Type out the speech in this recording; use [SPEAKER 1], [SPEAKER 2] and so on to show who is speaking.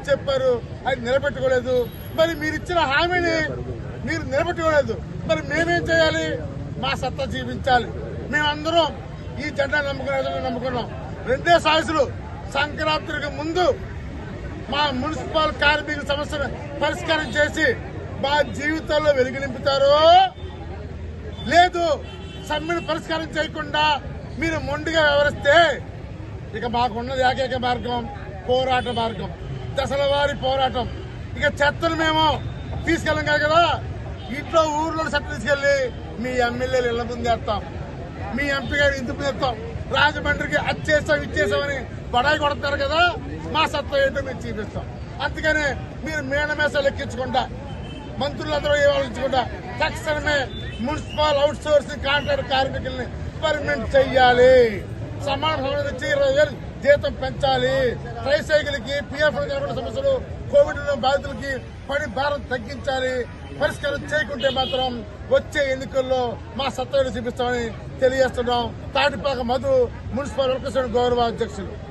[SPEAKER 1] మీరు చెప్పారు అది నిలబెట్టుకోలేదు. మరి మీరు ఇచ్చిన హామీని మీరు నిలబెట్టుకోలేదు. మరి మేమేం చేయాలి? మా సత్తా జీవించాలి. మేమందరం ఈ జెండా నమ్ముకునే నమ్ముకున్నాం. రెండే సాయసులు. సంక్రాంతికి ముందు మా మున్సిపల్ కార్మిక సమస్యను పరిష్కారం చేసి మా జీవితాల్లో వెలుగు నింపుతారు లేదు సమ్మెను పరిష్కారం చేయకుండా మీరు మొండిగా వ్యవహరిస్తే ఇక మాకున్నది ఏకైక మార్గం పోరాట మార్గం. దశల వారి పోరాటం. ఇక చెత్తను మేము తీసుకెళ్ళం కాదు కదా? ఇంట్లో ఊర్లో చెత్త తీసుకెళ్ళి మీ ఎమ్మెల్యేలు ఇళ్ళ ముందు మీ ఎంపీ గారు ఇంటి ముందు రాజమండ్రికి అది చేస్తాం ఇచ్చేసామని బడాయి కొడతారు కదా? మా సత్తా ఏంటో మేము చూపిస్తాం. అందుకని మీరు మేనమేసాలు ఎక్కించకుండా మంత్రులందరూ ఆలోచించకుండా తక్షణమే మున్సిపల్ అవుట్ సోర్సింగ్ కాంట్రాక్ట్ కార్మికుల్ని పర్మనెంట్ చెయ్యాలి. సమాన ఇరవై వేలు జీతం పెంచాలి. ట్రైసైకిల్కి పిఎఫ్ సమస్యలు కోవిడ్ బాధితులకి పని భారం తగ్గించాలి. పరిష్కారం చేయకుంటే మాత్రం వచ్చే ఎన్నికల్లో మా సత్తాలు చూపిస్తామని తెలియజేస్తున్నాం. తాటిపాక మధు మున్సిపల్ వర్కర్స్ గౌరవ అధ్యక్షులు.